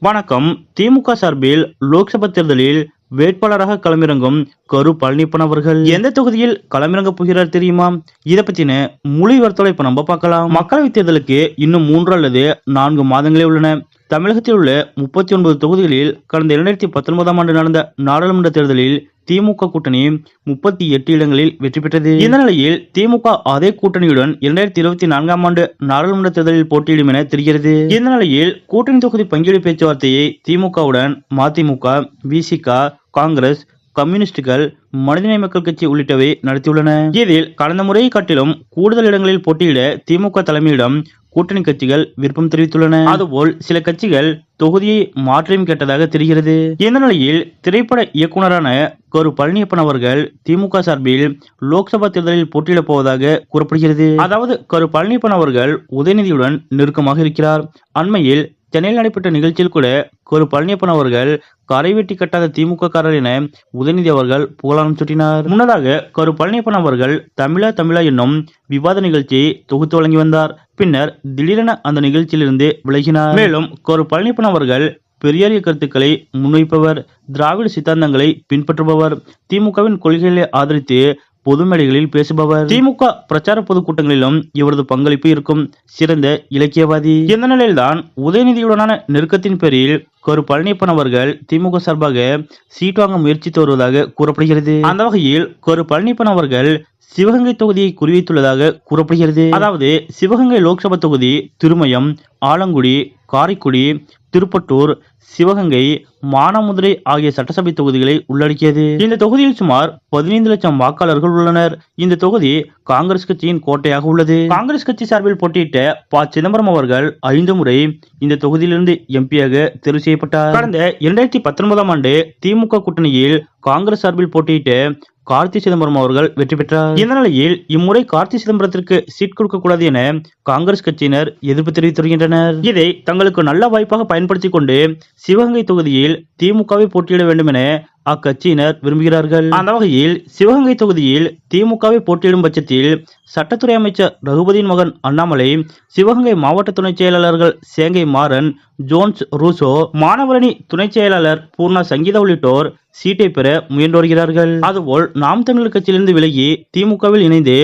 வணக்கம். திமுக சார்பில் லோக்சபா தேர்தலில் வேட்பாளராக களமிறங்கும் கரு பழனிப்பன் அவர்கள். எந்த தொகுதியில் களமிறங்க போகிறார் தெரியுமா? இதை பத்தின முழு வர்த்தலை இப்ப நம்ம பார்க்கலாம். மக்களவைத் தேர்தலுக்கு இன்னும் மூன்று அல்லது நான்கு மாதங்களே உள்ளன. தமிழகத்தில் உள்ள முப்பத்தி ஒன்பது தொகுதிகளில் கடந்த இரண்டாயிரத்தி பத்தொன்பதாம் ஆண்டு நடந்த நாடாளுமன்ற தேர்தலில் திமுக கூட்டணி முப்பத்தி எட்டு இடங்களில் வெற்றி பெற்றது. இந்த நிலையில் திமுக அதே கூட்டணியுடன் இரண்டாயிரத்தி இருபத்தி நான்காம் ஆண்டு நாடாளுமன்ற தேர்தலில் போட்டியிடும் என தெரிகிறது. இந்த நிலையில் கூட்டணி தொகுதி பங்கீடு பேச்சுவார்த்தையை திமுகவுடன் மதிமுக விசிக காங்கிரஸ் கம்யூனிஸ்டுகள் மனிதநேய மக்கள் கட்சி உள்ளிட்டவை நடத்தியுள்ளன. இதில் கடந்த முறையை காட்டிலும் கூடுதல் இடங்களில் போட்டியிட திமுக தலைமையிடம் கூட்டணி கட்சிகள் விருப்பம் தெரிவித்துள்ளன. அதுபோல் சில கட்சிகள் தொகுதியை மாற்றியும் கேட்டதாக தெரிகிறது. இந்த நிலையில் திரைப்பட இயக்குனரான கரு பழனியப்பன் அவர்கள் திமுக சார்பில் லோக்சபா தேர்தலில் போட்டியிடப் போவதாக கூறப்படுகிறது. அதாவது கரு பழனியப்பன் அவர்கள் உதயநிதியுடன் நெருக்கமாக இருக்கிறார். அண்மையில் சென்னையில் நடைபெற்ற நிகழ்ச்சியில் கூட ஒரு பழனியப்பன் அவர்கள் கரை வெட்டி கட்டாத திமுக காரர் என உதயநிதி அவர்கள் புகழாரம் சுட்டினார். முன்னதாக கரு பழனியப்பன் அவர்கள் தமிழா தமிழா என்னும் விவாத நிகழ்ச்சியை தொகுத்து வழங்கி வந்தார். பின்னர் திடீரென அந்த நிகழ்ச்சியிலிருந்து விலகினார். மேலும் கரு பழனியப்பன் அவர்கள் பெரியாரிய கருத்துக்களை முன்வைப்பவர் திராவிட சித்தாந்தங்களை பின்பற்றுபவர் திமுகவின் கொள்கைகளை ஆதரித்து பொது மேடைகளில் பேசுபவர் திமுக பிரச்சார பொதுக்கூட்டங்களிலும் இவரது பங்களிப்பு இருக்கும். சிறந்த இலக்கியவாதி. இந்த நிலையில்தான் உதயநிதியுடனான நெருக்கத்தின் பேரில் கரு பழனியப்பன் அவர்கள் திமுக சார்பாக சீட் வாங்க முயற்சித்து வருவதாக கூறப்படுகிறது. அந்த வகையில் கரு பழனியப்பன் அவர்கள் சிவகங்கை தொகுதியை குறிவைத்துள்ளதாக கூறப்படுகிறது. அதாவது சிவகங்கை லோக்சபா தொகுதி திருமயம் ஆலங்குடி காரைக்குடி திருப்பட்டூர் சிவகங்கை மானாமதுரை ஆகிய சட்டசபை தொகுதிகளை உள்ளடக்கியது. இந்த தொகுதியில் சுமார் பதினைந்து லட்சம் வாக்காளர்கள் உள்ளனர். இந்த தொகுதி காங்கிரஸ் கட்சியின் கோட்டையாக உள்ளது. காங்கிரஸ் கட்சி சார்பில் போட்டியிட்ட ப. சிதம்பரம் அவர்கள் ஐந்து முறை இந்த தொகுதியிலிருந்து எம்பியாக தேர்வு செய்யப்பட்டார். கடந்த இரண்டாயிரத்தி பத்தொன்பதாம் ஆண்டு திமுக கூட்டணியில் காங்கிரஸ் சார்பில் போட்டியிட்ட கார்த்தி சிதம்பரம் அவர்கள் வெற்றி பெற்றார். இந்த நிலையில் இம்முறை கார்த்தி சிதம்பரத்திற்கு சீட் கொடுக்க கூடாது என காங்கிரஸ் கட்சியினர் எதிர்ப்பு தெரிவித்து வருகின்றனர் இதை தங்களுக்கு நல்ல வாய்ப்பாக பயன்படுத்திக் கொண்டு சிவகங்கை தொகுதியில் திமுகவை போட்டியிட வேண்டும் என அக்கட்சியினர் விரும்புகிறார்கள். அந்த வகையில் சிவகங்கை தொகுதியில் திமுகவை போட்டியிடும் பட்சத்தில் சட்டத்துறை அமைச்சர் ரகுபதியின் மகன் அண்ணாமலை சிவகங்கை மாவட்ட துணைச் செயலாளர்கள் சேங்கை மாறன் ஜோன்ஸ் ரூசோ மாணவரணி துணைச் செயலாளர் பூர்ணா சங்கீதா உள்ளிட்டோர் சீட்டை பெற முயன்று வருகிறார்கள். அதுபோல் நாம் தமிழர் கட்சியிலிருந்து விலகி திமுகவில் இணைந்து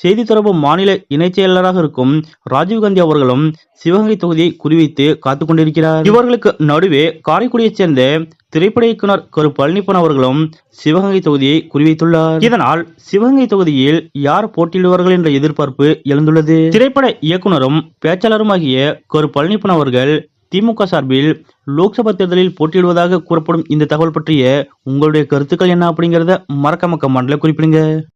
செய்தி தொடர்பு மாநில இணைச் செயலாளராக இருக்கும் ராஜீவ்காந்தி அவர்களும் சிவகங்கை தொகுதியை குறிவைத்து காத்துக் கொண்டிருக்கிறார். இவர்களுக்கு நடுவே காரைக்குடியைச் சேர்ந்த திரைப்பட இயக்குனர் கரு பழனிப்பன் அவர்களும் சிவகங்கை தொகுதியை குறிவைத்துள்ளார். இதனால் சிவகங்கை தொகுதியில் யார் போட்டியிடுவார்கள் என்ற எதிர்பார்ப்பு எழுந்துள்ளது. திரைப்பட இயக்குனரும் பேச்சாளருமாகிய கரு பழனிப்பன் அவர்கள் திமுக சார்பில் லோக்சபா தேர்தலில் போட்டியிடுவதாக கூறப்படும் இந்த தகவல் பற்றிய உங்களுடைய கருத்துக்கள் என்ன அப்படிங்கறத மக்க மண்டல குறிப்பிடுங்க.